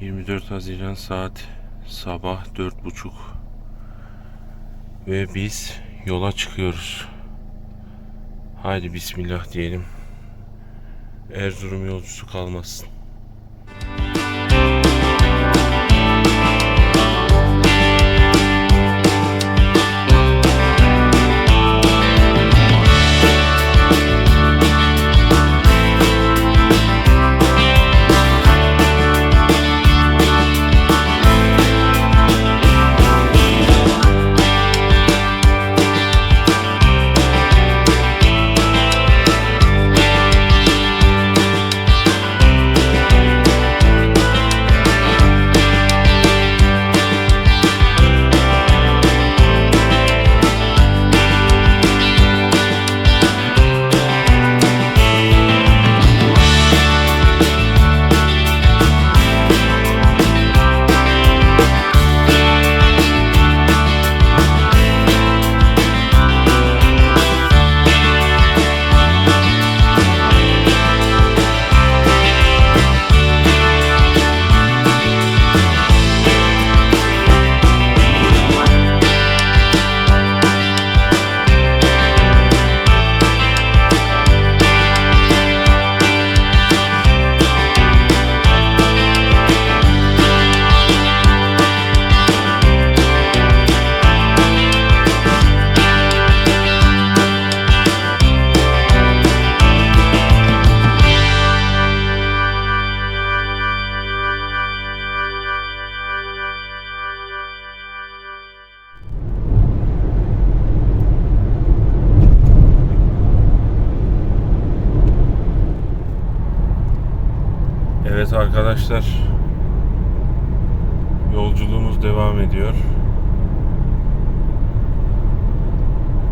24 Haziran saat sabah 4.30 ve biz yola çıkıyoruz. Haydi bismillah diyelim. Erzurum yolcusu kalmasın. Arkadaşlar. Yolculuğumuz devam ediyor.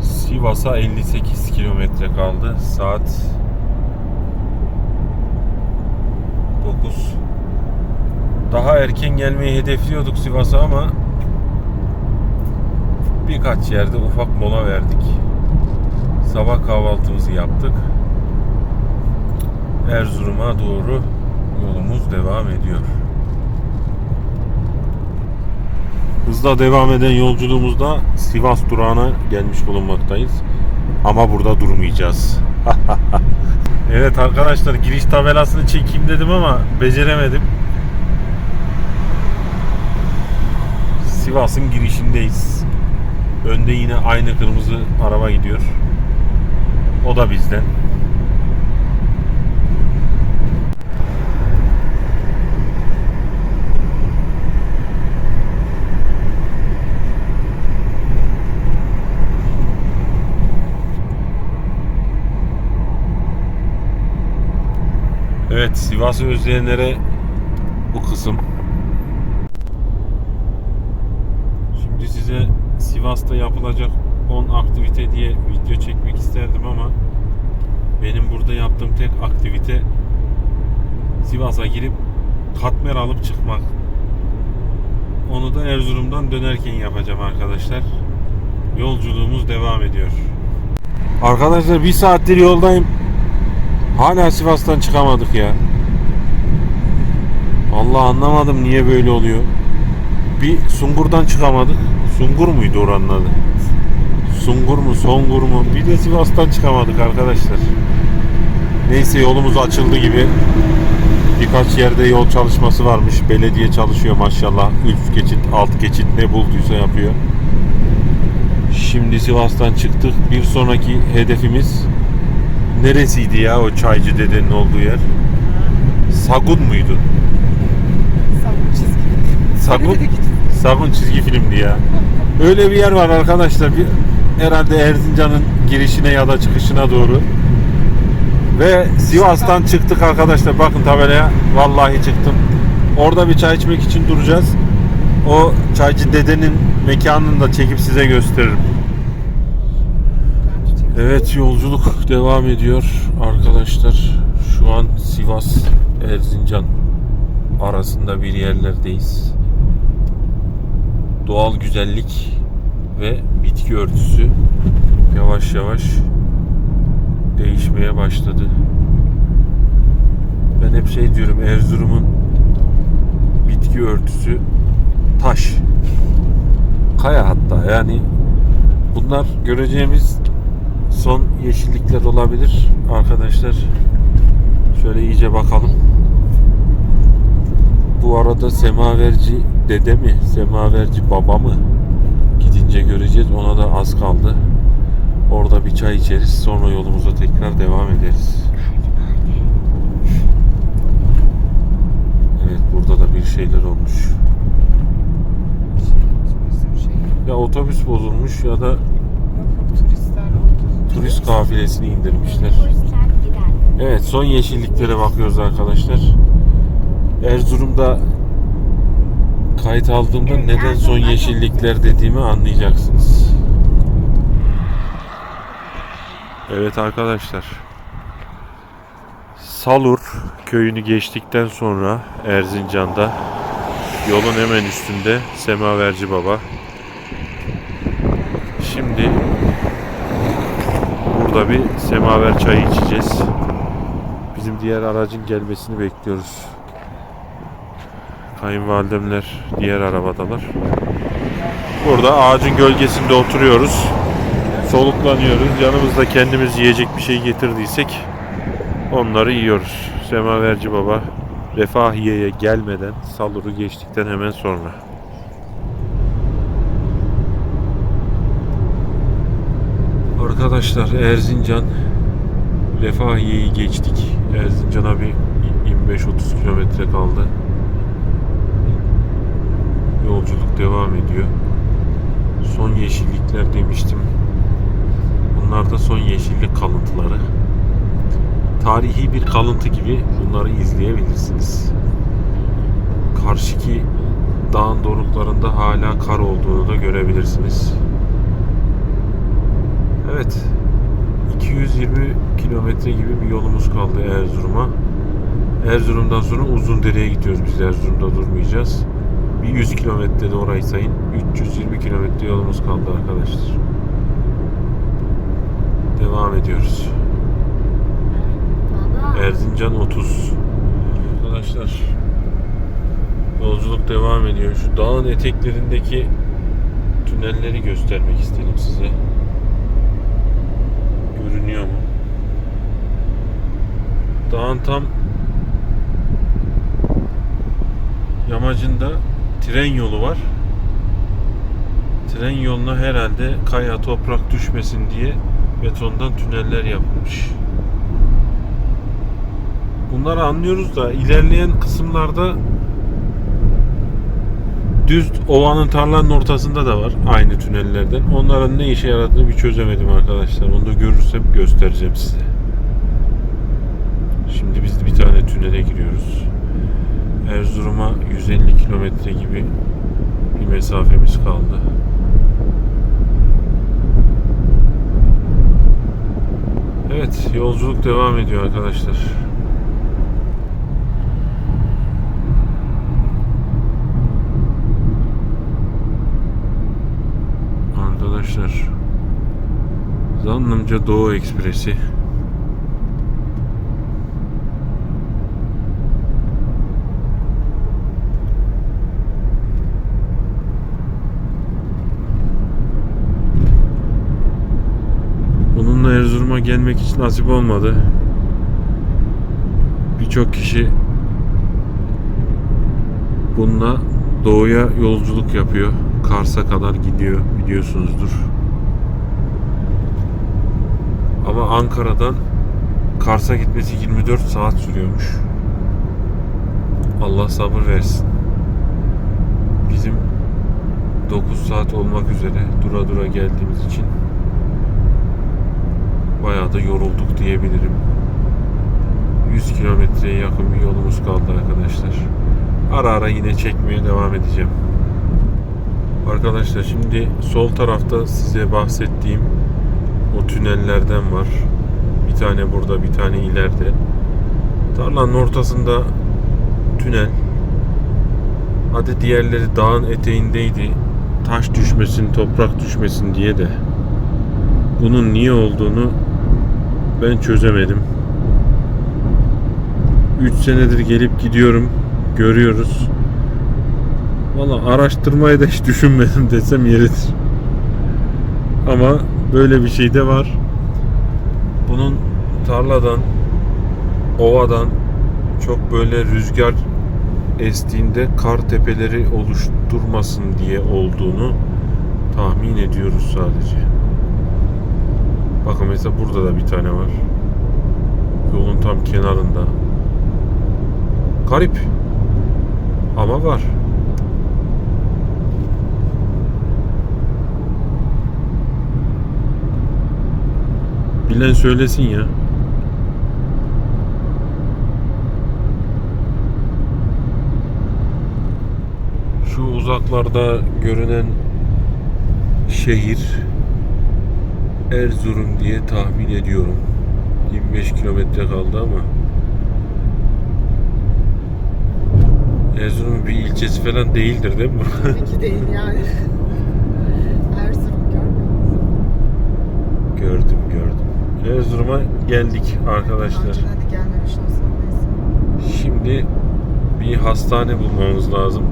Sivas'a 58 kilometre kaldı. Saat 9. Daha erken gelmeyi hedefliyorduk Sivas'a ama birkaç yerde ufak mola verdik. Sabah kahvaltımızı yaptık. Erzurum'a doğru yolumuz devam ediyor. Hızla devam eden yolculuğumuzda Sivas durağına gelmiş bulunmaktayız. Ama burada durmayacağız. evet arkadaşlar giriş tabelasını çekeyim dedim ama beceremedim. Sivas'ın girişindeyiz. Önde yine aynı kırmızı araba gidiyor. O da bizden. Evet, Sivas'ı özleyenlere bu kısım. Şimdi size Sivas'ta yapılacak 10 aktivite diye video çekmek isterdim ama benim burada yaptığım tek aktivite Sivas'a girip katmer alıp çıkmak. Onu da Erzurum'dan dönerken yapacağım arkadaşlar. Yolculuğumuz devam ediyor. Arkadaşlar bir saattir yoldayım. Hala Sivas'tan çıkamadık ya. Allah anlamadım niye böyle oluyor. Bir Sungur'dan çıkamadık. Sungur muydu oranın adı? Sungur mu, Songur mu? Bir de Sivas'tan çıkamadık arkadaşlar. Neyse yolumuz açıldı gibi. Birkaç yerde yol çalışması varmış. Belediye çalışıyor maşallah. Üst geçit, alt geçit ne bulduysa yapıyor. Şimdi Sivas'tan çıktık. Bir sonraki hedefimiz neresiydi ya o çaycı dedenin olduğu yer? Sagun muydu? Sabun çizgi. Sagun. Sagun çizgi filmdi ya. Öyle bir yer var arkadaşlar. Bir, herhalde Erzincan'ın girişine ya da çıkışına doğru. Ve Sivas'tan çıktık arkadaşlar. Bakın tabelaya. Vallahi çıktım. Orada bir çay içmek için duracağız. O çaycı dedenin mekanını da çekip size gösteririm. Evet yolculuk devam ediyor arkadaşlar. Şu an Sivas Erzincan arasında bir yerlerdeyiz. Doğal güzellik ve bitki örtüsü yavaş yavaş değişmeye başladı. Ben hep şey diyorum Erzurum'un bitki örtüsü taş. Kaya hatta yani bunlar göreceğimiz son yeşillikler olabilir arkadaşlar. Şöyle iyice bakalım. Bu arada semaverci dede mi, semaverci baba mı? Gidince göreceğiz. Ona da az kaldı. Orada bir çay içeriz. Sonra yolumuza tekrar devam ederiz. Evet burada da bir şeyler olmuş. Turizm şey. Ya otobüs bozulmuş ya da turist kafilesini indirmişler. Evet son yeşilliklere bakıyoruz arkadaşlar. Erzurum'da kayıt aldığımda neden son yeşillikler dediğimi anlayacaksınız. Evet arkadaşlar. Salur köyünü geçtikten sonra Erzincan'da yolun hemen üstünde Semaverci Baba. Şimdi burada bir semaver çayı içeceğiz. Bizim diğer aracın gelmesini bekliyoruz. Kayınvalidemler diğer arabadalar. Burada ağacın gölgesinde oturuyoruz. Soluklanıyoruz. Yanımızda kendimiz yiyecek bir şey getirdiysek onları yiyoruz. Semaverci Baba Refahiye'ye gelmeden Salur'u geçtikten hemen sonra. Arkadaşlar Erzincan Refahiye'yi geçtik. Erzincan'a bir 25-30 kilometre kaldı. Yolculuk devam ediyor. Son yeşillikler demiştim. Bunlar da son yeşillik kalıntıları. Tarihi bir kalıntı gibi bunları izleyebilirsiniz. Karşıki dağın doruklarında hala kar olduğunu da görebilirsiniz. Evet. 220 kilometre gibi bir yolumuz kaldı Erzurum'a. Erzurum'dan sonra Uzundere'ye gidiyoruz. Biz Erzurum'da durmayacağız. Bir 100 kilometre de orayı sayın. 320 kilometre yolumuz kaldı arkadaşlar. Devam ediyoruz. Erzincan 30. Arkadaşlar yolculuk devam ediyor. Şu dağın eteklerindeki tünelleri göstermek istedim size. Görünüyor mu? Dağın tam yamacında tren yolu var. Tren yoluna herhalde kaya toprak düşmesin diye betondan tüneller yapılmış. Bunları anlıyoruz da ilerleyen kısımlarda düz ovanın tarlanın ortasında da var aynı tünellerden. Onların ne işe yaradığını bir çözemedim arkadaşlar. Onu da görürsem göstereceğim size. Şimdi biz bir tane tünele giriyoruz. Erzurum'a 150 kilometre gibi bir mesafemiz kaldı. Evet, yolculuk devam ediyor arkadaşlar. Arkadaşlar Zannımca Doğu Ekspresi Bununla Erzurum'a gelmek hiç nasip olmadı. Birçok kişi bununla doğuya yolculuk yapıyor. Kars'a kadar gidiyor biliyorsunuzdur. Ama Ankara'dan Kars'a gitmesi 24 saat sürüyormuş. Allah sabır versin. Bizim 9 saat olmak üzere dura dura geldiğimiz için bayağı da yorulduk diyebilirim. 100 kilometreye yakın bir yolumuz kaldı arkadaşlar. Ara ara yine çekmeye devam edeceğim. Arkadaşlar şimdi sol tarafta size bahsettiğim o tünellerden var. Bir tane burada, bir tane ileride. Tarlanın ortasında tünel. Hadi diğerleri dağın eteğindeydi. Taş düşmesin, toprak düşmesin diye de bunun niye olduğunu ben çözemedim. 3 senedir gelip gidiyorum. Görüyoruz. Valla araştırmayı da hiç düşünmedim desem yeridir. Ama böyle bir şey de var. Bunun tarladan, ovadan çok böyle rüzgar estiğinde kar tepeleri oluşturmasın diye olduğunu tahmin ediyoruz sadece. Bakın mesela burada da bir tane var. Yolun tam kenarında. Garip. Ama var. Bilen söylesin ya. Şu uzaklarda görünen şehir Erzurum diye tahmin ediyorum. 25 kilometre kaldı ama Erzurum'un bir ilçesi falan değildir değil mi? Tabii ki değil yani. geldik arkadaşlar. Şimdi bir hastane bulmamız lazım.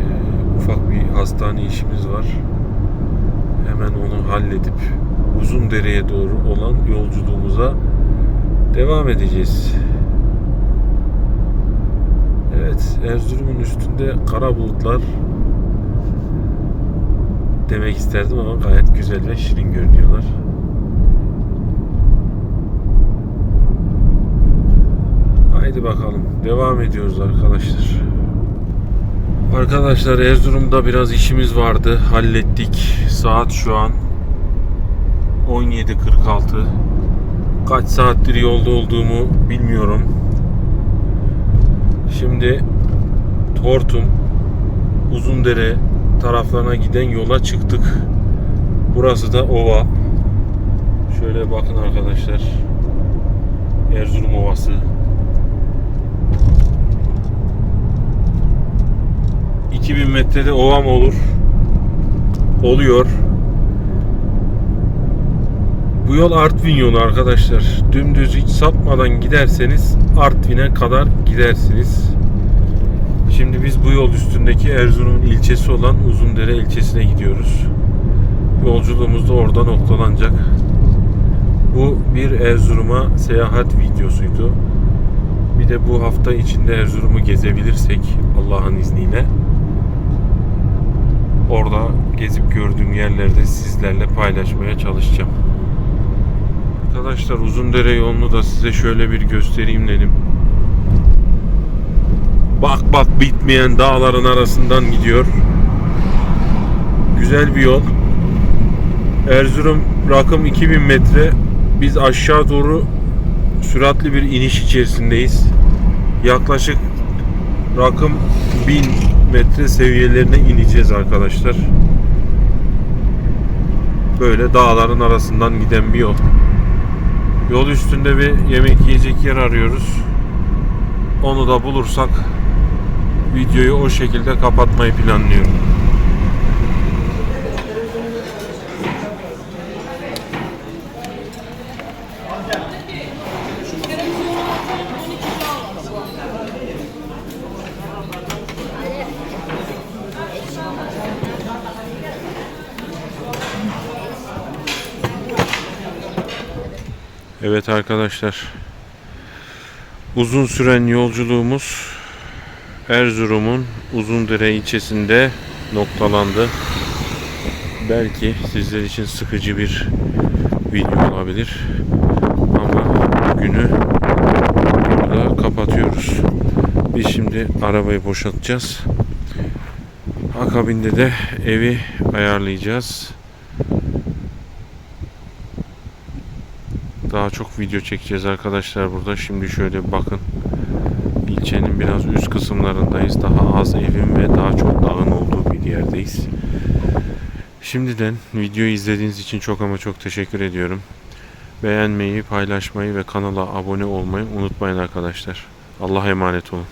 Ee, ufak bir hastane işimiz var. Hemen onu halledip Uzundere'ye doğru olan yolculuğumuza devam edeceğiz. Evet, Erzurum'un üstünde kara bulutlar demek isterdim ama gayet güzel ve şirin görünüyorlar. Haydi bakalım. Devam ediyoruz arkadaşlar. Arkadaşlar Erzurum'da biraz işimiz vardı. Hallettik. Saat şu an 17.46. Kaç saattir yolda olduğumu bilmiyorum. Şimdi Tortum, Uzundere taraflarına giden yola çıktık. Burası da ova. Şöyle bakın arkadaşlar. Erzurum Ovası. 2000 metrede ova mı olur? Oluyor. Bu yol Artvin yolu arkadaşlar. Dümdüz hiç sapmadan giderseniz Artvin'e kadar gidersiniz. Şimdi biz bu yol üstündeki Erzurum'un ilçesi olan Uzundere ilçesine gidiyoruz. Yolculuğumuz da orada noktalanacak. Bu bir Erzurum'a seyahat videosuydu. Bir de bu hafta içinde Erzurum'u gezebilirsek Allah'ın izniyle orada gezip gördüğüm yerlerde sizlerle paylaşmaya çalışacağım. Arkadaşlar Uzundere yolunu da size şöyle bir göstereyim dedim. Bak bak bitmeyen dağların arasından gidiyor. Güzel bir yol. Erzurum rakım 2000 metre. Biz aşağı doğru süratli bir iniş içerisindeyiz. Yaklaşık rakım 1000 metre seviyelerine ineceğiz arkadaşlar. Böyle dağların arasından giden bir yol. Yol üstünde bir yemek yiyecek yer arıyoruz. Onu da bulursak videoyu o şekilde kapatmayı planlıyorum. Evet arkadaşlar. Uzun süren yolculuğumuz Erzurum'un Uzundere ilçesinde noktalandı. Belki sizler için sıkıcı bir video olabilir. Ama günü burada kapatıyoruz. Biz şimdi arabayı boşaltacağız. Akabinde de evi ayarlayacağız. Daha çok video çekeceğiz arkadaşlar burada. Şimdi şöyle bakın. İlçenin biraz üst kısımlarındayız. Daha az evin ve daha çok dağın olduğu bir yerdeyiz. Şimdiden videoyu izlediğiniz için çok ama çok teşekkür ediyorum. Beğenmeyi, paylaşmayı ve kanala abone olmayı unutmayın arkadaşlar. Allah'a emanet olun.